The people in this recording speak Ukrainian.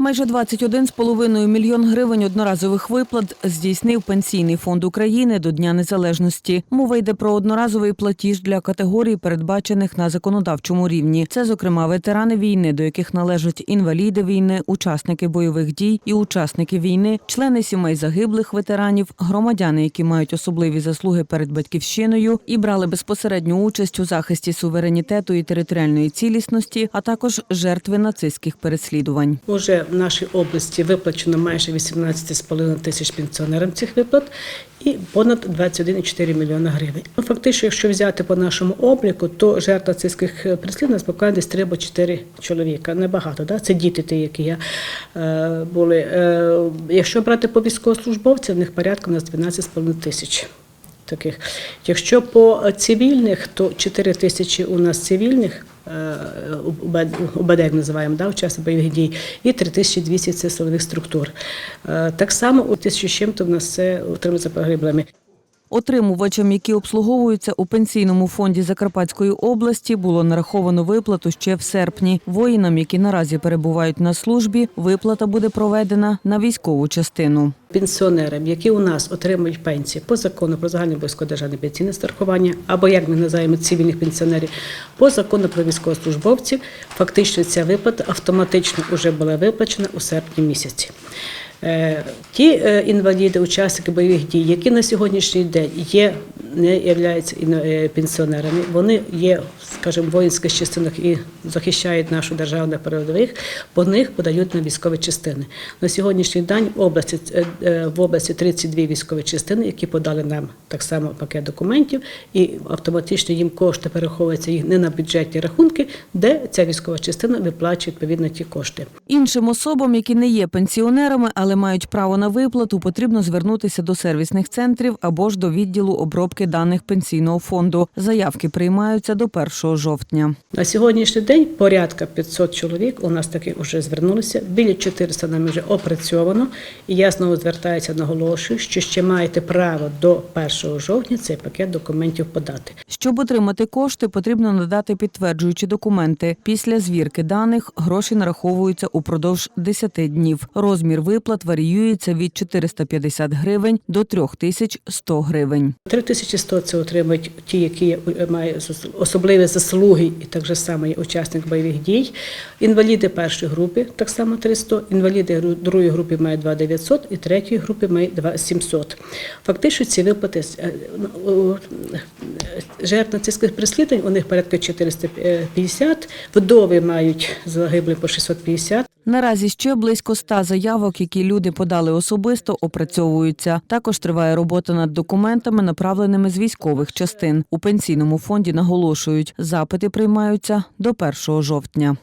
Майже 21,5 мільйон гривень одноразових виплат здійснив Пенсійний фонд України до Дня Незалежності. Мова йде про одноразовий платіж для категорій, передбачених на законодавчому рівні. Це, зокрема, ветерани війни, до яких належать інваліди війни, учасники бойових дій і учасники війни, члени сімей загиблих ветеранів, громадяни, які мають особливі заслуги перед батьківщиною і брали безпосередню участь у захисті суверенітету і територіальної цілісності, а також жертви нацистських переслідувань. Уже в нашій області виплачено майже 18,5 тисяч пенсіонерам цих виплат і понад 21,4 мільйона гривень. Ну, Фактично, якщо взяти по нашому обліку, то жертв нацистських переслідувань спокійно десь 3 або 4 чоловіка. Небагато, да? це діти, ті, які я, е, були. Е, якщо брати по військовослужбовцям, в них порядка у нас 12,5 тисяч. Таких. Якщо по цивільних, то 4 тисячі у нас цивільних, е, УБД, УБД як називаємо, да, учасник бойових дій, і 3200 це силових структур. Е, Так само у тисячу чим-то в нас це утримується погиблими. Отримувачам, які обслуговуються у пенсійному фонді Закарпатської області, було нараховано виплату ще в серпні. Воїнам, які наразі перебувають на службі, виплата буде проведена на військову частину. Пенсіонерам, які у нас отримують пенсії по закону про загальне державне пенсійне страхування, або як ми називаємо цивільних пенсіонерів, по закону про військовослужбовців, фактично ця виплата автоматично вже була виплачена у серпні місяці. Е, Ті е, інваліди, учасники бойових дій, які на сьогоднішній день є, не являються е, пенсіонерами, вони є, скажімо, в воїнських частинах і захищають нашу державу на передових, по них подають на військові частини. На сьогоднішній день в області, е, е, в області 32 військові частини, які подали нам так само пакет документів, і автоматично їм кошти переховуються їх не на бюджетні рахунки, де ця військова частина виплачує відповідно ті кошти. Іншим особам, які не є пенсіонерами, але мають право на виплату, потрібно звернутися до сервісних центрів або ж до відділу обробки даних пенсійного фонду. Заявки приймаються до 1 жовтня. На сьогоднішній день порядка 500 чоловік у нас таки вже звернулися. Біля 400 нами вже опрацьовано. І я знову звертаюся, наголошую, що ще маєте право до 1 жовтня цей пакет документів подати. Щоб отримати кошти, потрібно надати підтверджуючі документи. Після звірки даних гроші нараховуються упродовж 10 днів. Розмір виплат варіюється від 450 гривень до 3100 гривень. 3100 це отримують ті, які мають особливі заслуги, і так же само є учасник бойових дій. Інваліди першої групи так само 300, інваліди другої групи мають 2900 і третьої групи мають 2700. Фактично ці виплати е, ну, жертв нацистських переслідувань у них порядка 450, вдови мають загиблих по 650. Наразі ще близько ста заявок, які люди подали особисто, опрацьовуються. Також триває робота над документами, направленими з військових частин. У пенсійному фонді наголошують, запити приймаються до 1 жовтня.